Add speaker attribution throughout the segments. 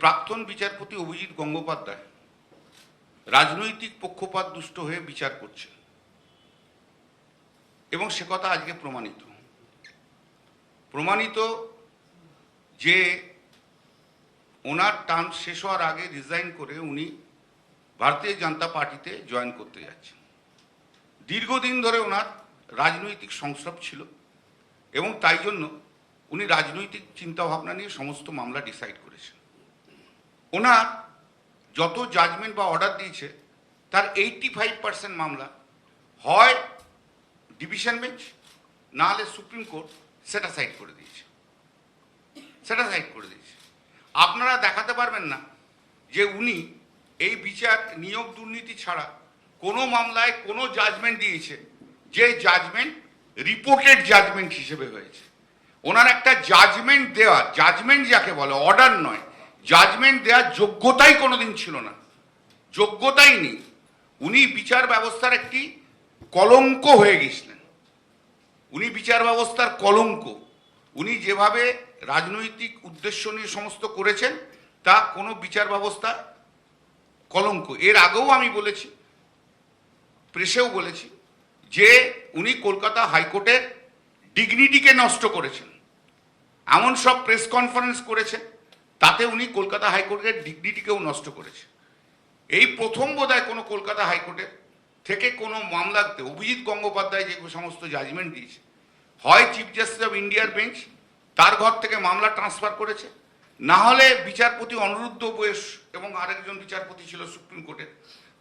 Speaker 1: প্রাক্তন বিচারপতি অভিজিৎ গঙ্গোপাধ্যায় রাজনৈতিক পক্ষপাত দুষ্ট হয়ে বিচার করছে এবং সে কথা আজকে প্রমাণিত। প্রমাণিত যে ওনার টার্ম শেষ হওয়ার আগে রিজাইন করে উনি ভারতীয় জনতা পার্টিতে জয়েন করতে যাচ্ছেন। দীর্ঘদিন ধরে ওনার রাজনৈতিক সংস্রব ছিল এবং তাই জন্য উনি রাজনৈতিক চিন্তাভাবনা নিয়ে সমস্ত মামলা ডিসাইড করেছেন। ওনার যত জাজমেন্ট বা অর্ডার দিয়েছে, তার এইটটি ফাইভ পার্সেন্ট মামলা হয় ডিভিশন বেঞ্চ না হলে সুপ্রিম কোর্ট সেটা সাইড করে দিয়েছে। সেটা সাইড করে দিয়েছে। আপনারা দেখাতে পারবেন না যে উনি এই বিচার নিয়োগ দুর্নীতি ছাড়া কোনো মামলায় কোনো জাজমেন্ট দিয়েছে, যে জাজমেন্ট রিপোর্টেড জাজমেন্ট হিসেবে হয়েছে। ওনার একটা জাজমেন্ট দেওয়া জাজমেন্ট যাকে বলে অর্ডার নয়। জাজমেন্ট দেওয়ার যোগ্যতাই কোনোদিন ছিল না। যোগ্যতাই নেই। উনি বিচার ব্যবস্থার একটি কলঙ্ক হয়ে গেছিলেন। উনি বিচার ব্যবস্থার কলঙ্ক। উনি যেভাবে রাজনৈতিক উদ্দেশ্য নিয়ে সমস্ত করেছেন, তা কোনো বিচার ব্যবস্থা কলঙ্ক। এর আগেও আমি বলেছি, প্রেসেও বলেছি, যে উনি কলকাতা হাইকোর্টের ডিগনিটিকে নষ্ট করেছেন। এমন সব প্রেস কনফারেন্স করেছেন। তাতে উনি কলকাতা হাইকোর্টের ডিগনিটিকেও নষ্ট করেছে। এই প্রথম বোধহয় কোনো কলকাতা হাইকোর্টে থেকে কোনো মামলাতে অভিজিৎ গঙ্গোপাধ্যায় যে সমস্ত জাজমেন্ট দিয়েছে, হয় চিফ জাস্টিস অফ ইন্ডিয়ার বেঞ্চ তার ঘর থেকে মামলা ট্রান্সফার করেছে। না হলে বিচারপতি অনিরুদ্ধ বয়স এবং আরেকজন বিচারপতি ছিল সুপ্রিম কোর্টের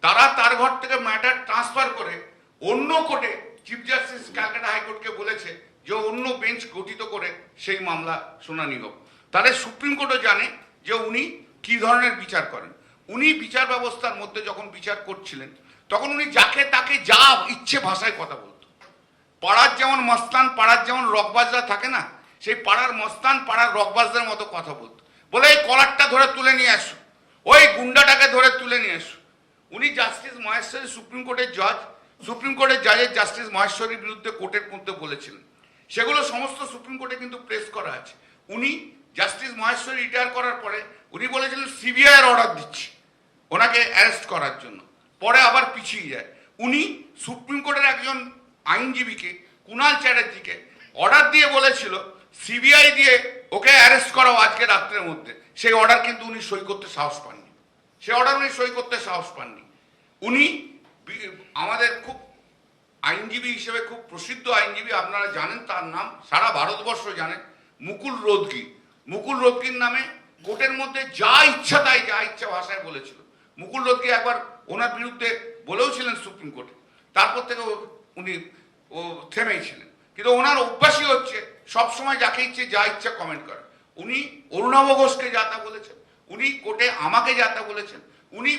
Speaker 1: তারা তার ঘর থেকে ম্যাটার ট্রান্সফার করে অন্য কোর্টে চিফ জাস্টিস ক্যালকাটা হাইকোর্টকে বলেছে যে অন্য বেঞ্চ গঠিত করে সেই মামলা শুনানি হোক। তাহলে সুপ্রিম কোর্টও জানে যে উনি কি ধরনের বিচার করেন। উনি বিচার ব্যবস্থার মধ্যে যখন বিচার করছিলেন, তখন উনি যাকে তাকে যা ইচ্ছে ভাষায় কথা বলতো। পাড়ার যেমন মস্তান, পাড়ার যেমন রকবাজরা থাকে না, সেই পাড়ার মস্তান, পাড়ার রকবাজদের মতো কথা বলতো। বলে এই কলারটা ধরে তুলে নিয়ে আসো, ওই গুন্ডাটাকে ধরে তুলে নিয়ে আসো। উনি জাস্টিস মহেশ্বরী সুপ্রিম কোর্টের জজ, সুপ্রিম কোর্টের জজের জাস্টিস মহেশ্বরীর বিরুদ্ধে কোর্টের মধ্যে বলেছিলেন। সেগুলো সমস্ত সুপ্রিম কোর্টে কিন্তু প্রেস করা আছে। উনি জাস্টিস মহেশ্বরী রিটায়ার করার পরে উনি বলেছিলেন সিবিআই অর্ডার দিচ্ছি ওনাকে অ্যারেস্ট করার জন্য। পরে আবার পিছিয়ে যায়। উনি সুপ্রিম কোর্টের একজন আইনজীবীকে কুণাল চ্যাটার্জিকে অর্ডার দিয়ে বলেছিল সিবিআই দিয়ে ওকে অ্যারেস্ট করাও আজকে রাত্রের মধ্যে। সেই অর্ডার কিন্তু উনি সই করতে সাহস পাননি। সেই অর্ডার উনি সই করতে সাহস পাননি। উনি আমাদের খুব আইনজীবী হিসেবে খুব প্রসিদ্ধ আইনজীবী, আপনারা জানেন তার নাম, সারা ভারতবর্ষ জানেন মুকুল রোদগি। মুকুল রোদগির নামে কোর্টের মধ্যে যা ইচ্ছা তাই, যা ইচ্ছা ভাষায় বলেছিল। মুকুল রোদগি একবার ওনার বিরুদ্ধে বলেও ছিলেন সুপ্রিম কোর্টে। তারপর থেকে উনি, ও থেমেই ছিলেন। কিন্তু ওনার অভ্যাসই হচ্ছে, সবসময় যাকে ইচ্ছে, যা ইচ্ছা কমেন্ট করে। উনি অরুণাভ ঘোষকে যা তা বলেছেন, উনি কোর্টে আমাকে যা তা বলেছেন, উনি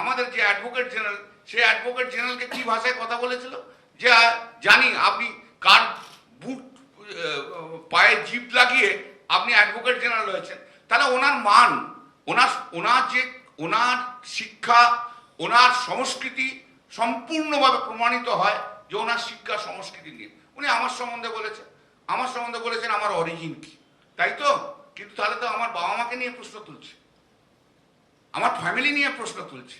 Speaker 1: আমাদের যে অ্যাডভোকেট জেনারেল সেই অ্যাডভোকেট জেনারেলকে কি ভাষায় কথা বলেছিল? যে জানি, আপনি কার বুট পায়ে জিপ লাগিয়ে আপনি অ্যাডভোকেট জেনারেল হয়েছেন। তাহলে ওনার মান, ওনার ওনার যে, ওনার শিক্ষা, ওনার সংস্কৃতি সম্পূর্ণভাবে প্রমাণিত হয় যে ওনার শিক্ষা, সংস্কৃতি নিয়ে। উনি আমার সম্বন্ধে বলেছেন। আমার সম্বন্ধে বলেছেন আমার অরিজিন কি। তাই তো? কিন্তু তাহলে তো আমার বাবা মাকে নিয়ে প্রশ্ন তুলছে। আমার ফ্যামিলি নিয়ে প্রশ্ন তুলছে।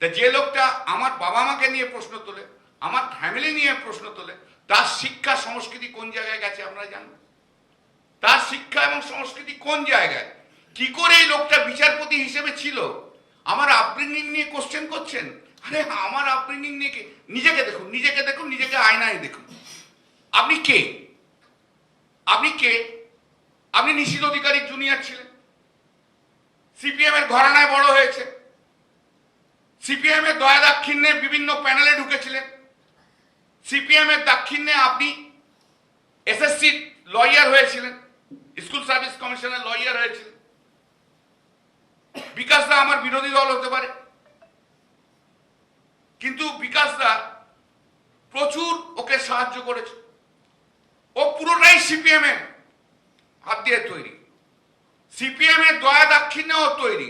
Speaker 1: তা যে লোকটা আমার বাবা মাকে নিয়ে প্রশ্ন তোলে, আমার ফ্যামিলি নিয়ে প্রশ্ন তোলে, তার শিক্ষা, সংস্কৃতি কোন জায়গায় গেছে আমরা জানব তার শিক্ষা এবং সংস্কৃতি কোন জায়গায়? কি করে এই লোকটা বিচারপতি হিসেবে ছিল? আমার আপব্রিঙ্গিং নিয়ে কোশ্চেন করছেন? আরে আমার আপব্রিঙ্গিং নিয়ে নিজেকে দেখুন নিজেকে দেখুন, নিজেকে আয়নায় দেখুন। আপনি কে? আপনি কে? আপনি নিশীত অধিকারী জুনিয়র ছিলেন। সিপিএম এর ঘরানায় বড় হয়েছে। সিপিএম এর দয়া দাক্ষিণ্যে বিভিন্ন প্যানেলে ঢুকেছিলেন। সিপিএম এর দাক্ষিণ্যে আপনি এসএসসি লয়ার হয়েছিলেন। স্কুল সার্ভিস কমিশনের লয়ার হয়েছিল বিকাশদা আমার বিরোধী দল হতে পারে। কিন্তু বিকাশদা প্রচুর ওকে সাহায্য করেছে। ও পুরোটাই সিপিএম এর হাত দিয়ে তৈরি। সিপিএম এর দয়া দাক্ষিণ্য তৈরি।